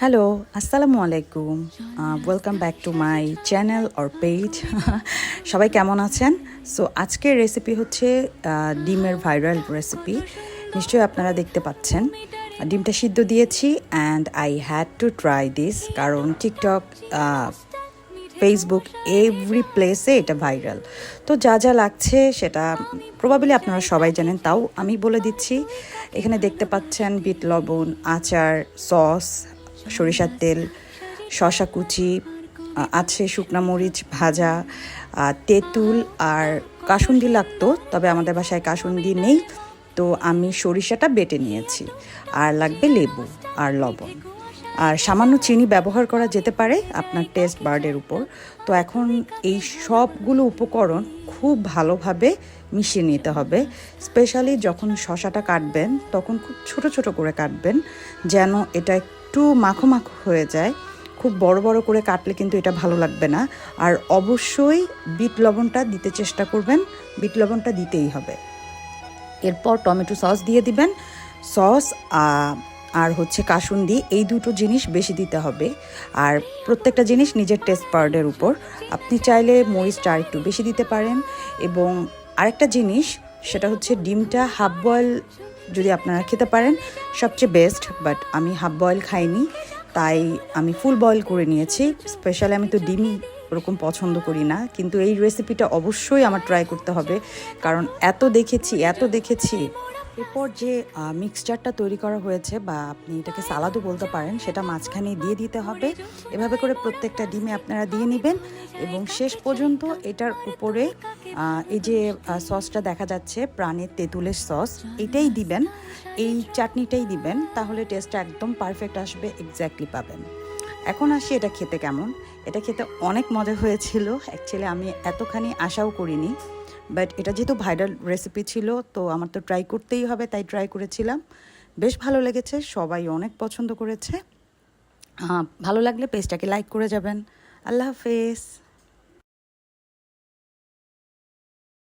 Hello আসসালামু আলাইকুম welcome back to my channel or page সবাই কেমন আছেন? সো আজকের রেসিপি হচ্ছে ডিমের ভাইরাল রেসিপি নিশ্চয়ই আপনারা দেখতে পাচ্ছেন। ডিমটা সিদ্ধ দিয়েছি and I had to try this কারণ টিকটক ফেসবুক এভরি প্লেসে এটা ভাইরাল তো যা যা লাগছে সেটা প্রবাবলি আপনারা সবাই জানেন, তাও আমি বলে দিচ্ছি। এখানে দেখতে পাচ্ছেন বিট লবণ, আচার, সস সরিষার তেল শশা কুচি আছে শুকনা মরিচ, ভাজা তেঁতুল আর কাসুন্দি লাগতো, তবে আমাদের বাসায় কাসুন্দি নেই। তো আমি সরিষাটা বেটে নিয়েছি। আর লাগবে লেবু আর লবণ। আর সামান্য চিনি ব্যবহার করা যেতে পারে আপনার টেস্ট বার্ডের উপর। তো এখন এই সবগুলো উপকরণ খুব ভালোভাবে মিশিয়ে নিতে হবে। স্পেশালি যখন শশাটা কাটবেন, তখন খুব ছোট ছোট করে কাটবেন, যেন এটা একটু মাখো মাখো হয়ে যায়। খুব বড় বড় করে কাটলে কিন্তু এটা ভালো লাগবে না। আর অবশ্যই বিট লবণটা দিতে চেষ্টা করবেন, বিট লবণটা দিতেই হবে। এরপর টমেটো সস দিয়ে দিবেন। সস আর হচ্ছে কাসুন্দি, এই দুটো জিনিস বেশি দিতে হবে। আর প্রত্যেকটা জিনিস নিজের টেস্ট পাউডারের উপর। আপনি চাইলে মরিচটা আর একটু বেশি দিতে পারেন। এবং আরেকটা জিনিস, সেটা হচ্ছে ডিমটা হাফ বয়েল যদি আপনারা খেতে পারেন, সবচেয়ে বেস্ট বাট আমি হাফ বয়েল খাইনি, তাই আমি ফুল বয়েল করে নিয়েছি। স্পেশালি আমি তো ডিমই ওরকম পছন্দ করি না, কিন্তু এই রেসিপিটা অবশ্যই আমার ট্রাই করতে হবে। কারণ এত দেখেছি এত দেখেছি এরপর যে মিক্সচারটা তৈরি করা হয়েছে বা আপনি এটাকে সালাদও বলতে পারেন, সেটা মাঝখানে দিয়ে দিতে হবে। এভাবে করে প্রত্যেকটা ডিমে আপনারা দিয়ে নেবেন এবং শেষ পর্যন্ত এটার উপরে এই যে সসটা দেখা যাচ্ছে, প্রাণের তেঁতুলের সস এটাই দিবেন। এই চাটনিটাই দিবেন, তাহলে টেস্টটা একদম পারফেক্ট আসবে এক্স্যাক্টলি পাবেন। এখন আসি এটা খেতে কেমন। এটা খেতে অনেক মজা হয়েছিল। অ্যাকচুয়ালি আমি এতখানি আশাও করিনি। বাট এটা যেহেতু ভাইরাল রেসিপি ছিল, তো আমার তো ট্রাই করতেই হবে, তাই ট্রাই করেছিলাম। বেশ ভালো লেগেছে, সবাই অনেক পছন্দ করেছে। ভালো লাগলে পেজটাকে লাইক করে যাবেন। আল্লাহ হাফেজ।